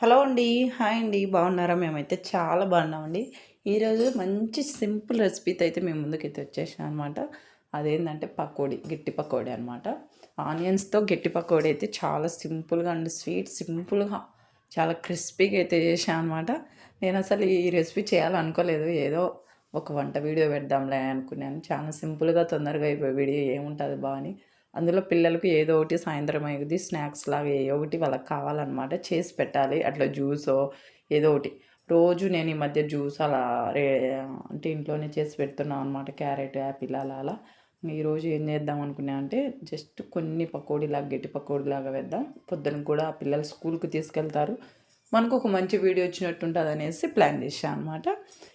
Hello అండి. Hi అండి. బాగున్నారా? మేమైతే చాలా బాగున్నామండి. ఈరోజు మంచి సింపుల్ రెసిపీతో అయితే మేము ముందుకైతే వచ్చేసాం అనమాట అదేంటంటే పకోడీ గట్టి పకోడీ అనమాట ఆనియన్స్తో గట్టి పకోడీ అయితే చాలా సింపుల్గా అండి. స్వీట్ సింపుల్గా చాలా క్రిస్పీగా అయితే చేసాను అనమాట నేను అసలు ఈ రెసిపీ చేయాలనుకోలేదు. ఏదో ఒక వంట వీడియో పెడదాంలే అనుకున్నాను. చాలా సింపుల్గా తొందరగా అయిపోయి వీడియో ఏముంటుంది బాగా అని అందులో పిల్లలకు ఏదో ఒకటి సాయంత్రం అయ్యేది స్నాక్స్ లాగా ఏ ఒకటి వాళ్ళకి కావాలన్నమాట. చేసి పెట్టాలి. అట్లా జ్యూసో ఏదో ఒకటి. రోజు నేను ఈ మధ్య జ్యూస్ అలా రే అంటే ఇంట్లోనే చేసి పెడుతున్నాను అనమాట క్యారెట్ యాపిల్ అలా అలా. ఈరోజు ఏం చేద్దాం అనుకున్నా అంటే జస్ట్ కొన్ని పకోడీలాగా గట్టి పకోడీలాగా వేద్దాం. పొద్దున కూడా పిల్లలు స్కూల్కి తీసుకెళ్తారు. మనకు ఒక మంచి వీడియో వచ్చినట్టు ఉంటుంది అనేసి ప్లాన్ చేశాను అనమాట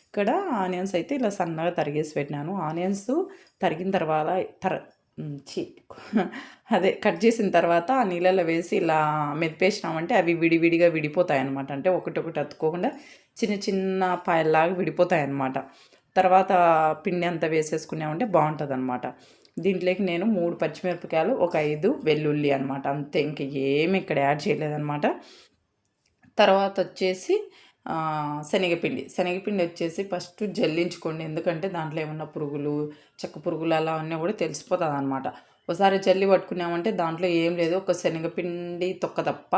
ఇక్కడ ఆనియన్స్ అయితే ఇలా సన్నగా తరిగేసి పెట్టినాను. ఆనియన్స్ తరిగిన తర్వాత తర చి అదే కట్ చేసిన తర్వాత ఆ నీళ్ళలో వేసి ఇలా మెదిపేసినామంటే అవి విడివిడిగా విడిపోతాయి అనమాట అంటే ఒకటి ఒకటి అతుక్కోకుండా చిన్న చిన్న పాయల్లాగా విడిపోతాయి అనమాట తర్వాత పిండి అంతా వేసేసుకున్నామంటే బాగుంటుంది అనమాట దీంట్లోకి నేను మూడు పచ్చిమిరపకాయలు ఒక ఐదు వెల్లుల్లి అనమాట అంతే ఇంక ఏమి ఇక్కడ యాడ్ చేయలేదన్నమాట. తర్వాత వచ్చేసి శనగపిండి. శనగపిండి వచ్చేసి ఫస్ట్ జల్లించుకోండి. ఎందుకంటే దాంట్లో ఏమన్నా పురుగులు చెక్క పురుగులు అలా అన్నీ కూడా తెలిసిపోతుంది అనమాట ఒకసారి జల్లి పట్టుకున్నామంటే దాంట్లో ఏం లేదు. ఒక శనగపిండి తొక్క తప్ప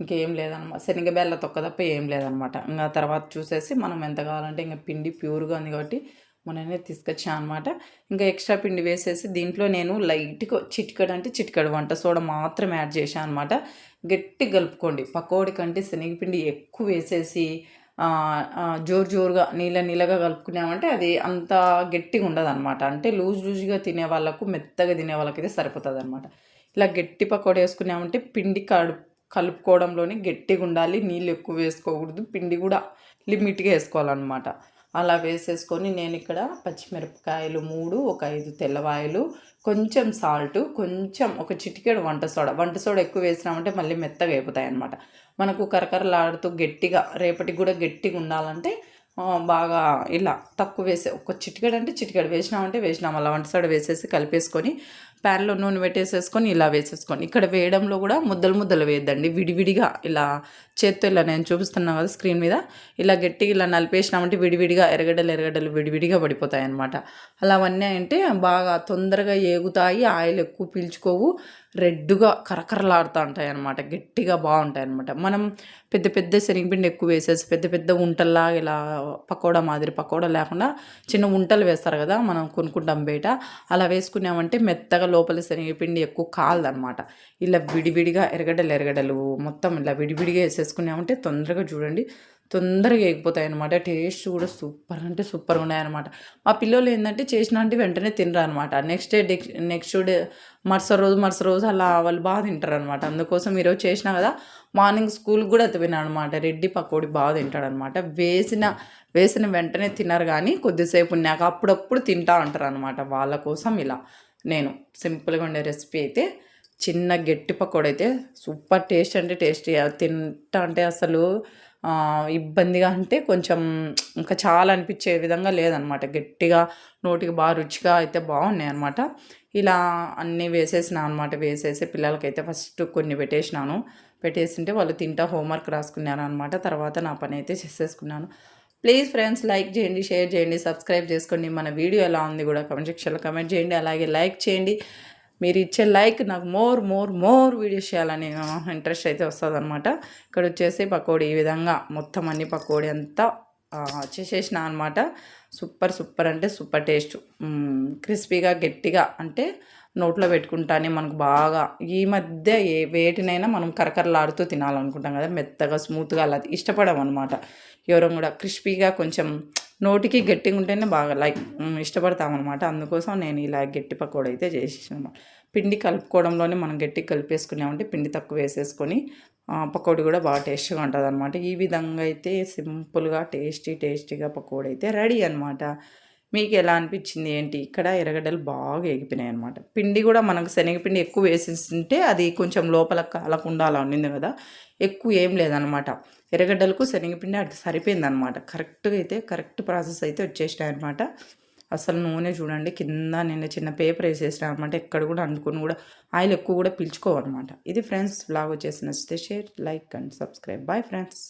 ఇంకేం లేదనమాట శనగబెల్ల తొక్క తప్ప ఏం లేదనమాట ఇంకా తర్వాత చూసేసి మనం ఎంత కావాలంటే ఇంకా పిండి ప్యూర్గా ఉంది కాబట్టి మొన్ననే తీసుకొచ్చాను అనమాట ఇంకా ఎక్స్ట్రా పిండి వేసేసి దీంట్లో నేను లైట్గా చిటికడు అంటే చిటికడు వంట సోడా మాత్రం యాడ్ చేశాను అనమాట గట్టి కలుపుకోండి. పకోడి కంటే శనగపిండి ఎక్కువ వేసేసి జోరు జోరుగా నీళ్ళ నీళ్ళగా కలుపుకున్నామంటే అది అంత గట్టిగా ఉండదు అనమాట అంటే లూజ్ లూజ్గా తినే వాళ్ళకు మెత్తగా తినే వాళ్ళకైతే సరిపోతుంది అనమాట ఇలా గట్టి పకోడీ వేసుకున్నామంటే పిండి కడు కలుపుకోవడంలోనే గట్టిగా ఉండాలి. నీళ్ళు ఎక్కువ వేసుకోకూడదు. పిండి కూడా లిమిట్గా వేసుకోవాలన్నమాట. అలా వేసేసుకొని నేను ఇక్కడ పచ్చిమిరపకాయలు మూడు ఒక ఐదు తెల్లవాయలు కొంచెం సాల్ట్ కొంచెం ఒక చిటికెడు వంట సోడా. వంట సోడా ఎక్కువ వేసినామంటే మళ్ళీ మెత్తగా అయిపోతాయి అనమాట మనకు కరకరలాడుతూ గట్టిగా రేపటికి కూడా గట్టిగా ఉండాలంటే బాగా ఇలా తక్కువ వేసే ఒక చిటికెడు అంటే చిటికెడు. వేసినామంటే వేసినాం. అలా వంట సోడా వేసేసి కలిపేసుకొని ప్యాన్లో నూనె పెట్టేసేసుకొని ఇలా వేసేసుకొని ఇక్కడ వేయడంలో కూడా ముద్దలు ముద్దలు వేయద్దండి. విడివిడిగా ఇలా చేత్తో ఇలా నేను చూపిస్తున్నాను కదా స్క్రీన్ మీద. ఇలా గట్టిగా ఇలా నలిపేసినామంటే విడివిడిగా ఎరగడలు ఎరగడలు విడివిడిగా పడిపోతాయి అనమాట అలా అవన్నీ అంటే బాగా తొందరగా ఏగుతాయి ఆయిల్ ఎక్కువ పీల్చుకోవు. రెడ్గా కరకరలాడుతూ ఉంటాయి అనమాట గట్టిగా బాగుంటాయి అనమాట మనం పెద్ద పెద్ద శనగపిండి ఎక్కువ వేసేసి పెద్ద పెద్ద ఉంటల్లా ఇలా పకోడా మాదిరి పకోడా లేకుండా చిన్న ఉంటలు వేస్తారు కదా మనం కొనుక్కుంటాం బయట. అలా వేసుకున్నామంటే మెత్తగా లోపల శనగపిండి ఎక్కువ కాలదనమాట ఇలా విడివిడిగా ఎరగడలు ఎరగడలు మొత్తం ఇలా విడివిడిగా వేసేసుకున్నామంటే తొందరగా చూడండి తొందరగా ఎగిపోతాయి అనమాట టేస్ట్ కూడా సూపర్ అంటే సూపర్గా ఉన్నాయన్నమాట. మా పిల్లలు ఏంటంటే చేసిన అంటే వెంటనే తినరు అనమాట నెక్స్ట్ డే నెక్స్ట్ డే మరుస రోజు మరుస రోజు అలా వాళ్ళు బాగా తింటారు అనమాట అందుకోసం ఈరోజు చేసినా కదా మార్నింగ్ స్కూల్కి కూడా తిన్నాను అనమాట రెడ్డి పకోడి బాగా తింటాడు అనమాట వేసిన వేసిన వెంటనే తినరు కానీ కొద్దిసేపు ఉన్నాక అప్పుడప్పుడు తింటా ఉంటారు అనమాట వాళ్ళ కోసం ఇలా నేను సింపుల్గా ఉండే రెసిపీ అయితే చిన్న గట్టి పకోడీ అయితే సూపర్ టేస్ట్ అంటే టేస్ట్. తింటా అంటే అసలు ఇబ్బందిగా అంటే కొంచెం ఇంకా చాలా అనిపించే విధంగా లేదనమాట. గట్టిగా నోటికి బాగా రుచిగా అయితే బాగున్నాయి అనమాట ఇలా అన్నీ వేసేసిన అనమాట. వేసేసి పిల్లలకైతే ఫస్ట్ కొన్ని పెట్టేసినాను. పెట్టేసింటే వాళ్ళు తింటా హోంవర్క్ రాసుకున్నారు అనమాట తర్వాత నా పని అయితే చేసేసుకున్నాను. ప్లీజ్ ఫ్రెండ్స్ లైక్ చేయండి షేర్ చేయండి సబ్స్క్రైబ్ చేసుకోండి. మన వీడియో ఎలా ఉంది కూడా కమెంట్ సెక్షన్లో కమెంట్ చేయండి. అలాగే లైక్ చేయండి. మీరు ఇచ్చే లైక్ నాకు మోర్ మోర్ మోర్ వీడియోస్ చేయాలని ఇంట్రెస్ట్ అయితే వస్తుంది అనమాట ఇక్కడ వచ్చేసి పకోడీ ఈ విధంగా మొత్తం అన్ని పకోడీ అంతా చేసేసిన అనమాట సూపర్ సూపర్ అంటే సూపర్ టేస్ట్. క్రిస్పీగా గట్టిగా అంటే నోట్లో పెట్టుకుంటానే మనకు బాగా ఈ మధ్య ఏ వేటినైనా మనం కరకరలాడుతూ తినాలనుకుంటాం కదా మెత్తగా స్మూత్గా అలా ఇష్టపడం అనమాట ఎవరం కూడా క్రిస్పీగా కొంచెం నోటికి గట్టిగా ఉంటేనే బాగా లైక్ ఇష్టపడతామన్నమాట. అందుకోసం నేను ఇలా గట్టి పకోడీ అయితే చేసేసాను పిండి కలుపుకోవడంలోనే మనం గట్టి కలిపేసుకున్నామంటే పిండి తక్కువ వేసేసుకొని పకోడీ కూడా బాగా టేస్ట్గా ఉంటుంది అనమాట ఈ విధంగా అయితే సింపుల్గా టేస్టీ టేస్టీగా పకోడీ అయితే రెడీ అనమాట మీకు ఎలా అనిపించింది ఏంటి? ఇక్కడ ఎర్రగడ్డలు బాగా ఎగిపోయినాయి అనమాట పిండి కూడా మనకు శనగపిండి ఎక్కువ వేసేస్తుంటే అది కొంచెం లోపల కాలకుండా అలా ఉండింది కదా ఎక్కువ ఏం లేదనమాట ఎర్రగడ్డలకు శనగపిండి అది సరిపోయింది అనమాట కరెక్ట్గా అయితే కరెక్ట్ ప్రాసెస్ అయితే వచ్చేసినాయి అనమాట అసలు నూనె చూడండి కింద నేను చిన్న పేపర్ వేసేసిన అనమాట ఎక్కడ కూడా అందుకుని కూడా ఆయిల్ ఎక్కువ కూడా పీల్చుకోవన్నమాట. ఇది ఫ్రెండ్స్ బ్లాగ్ వచ్చేసి నచ్చితే share like and subscribe. Bye friends.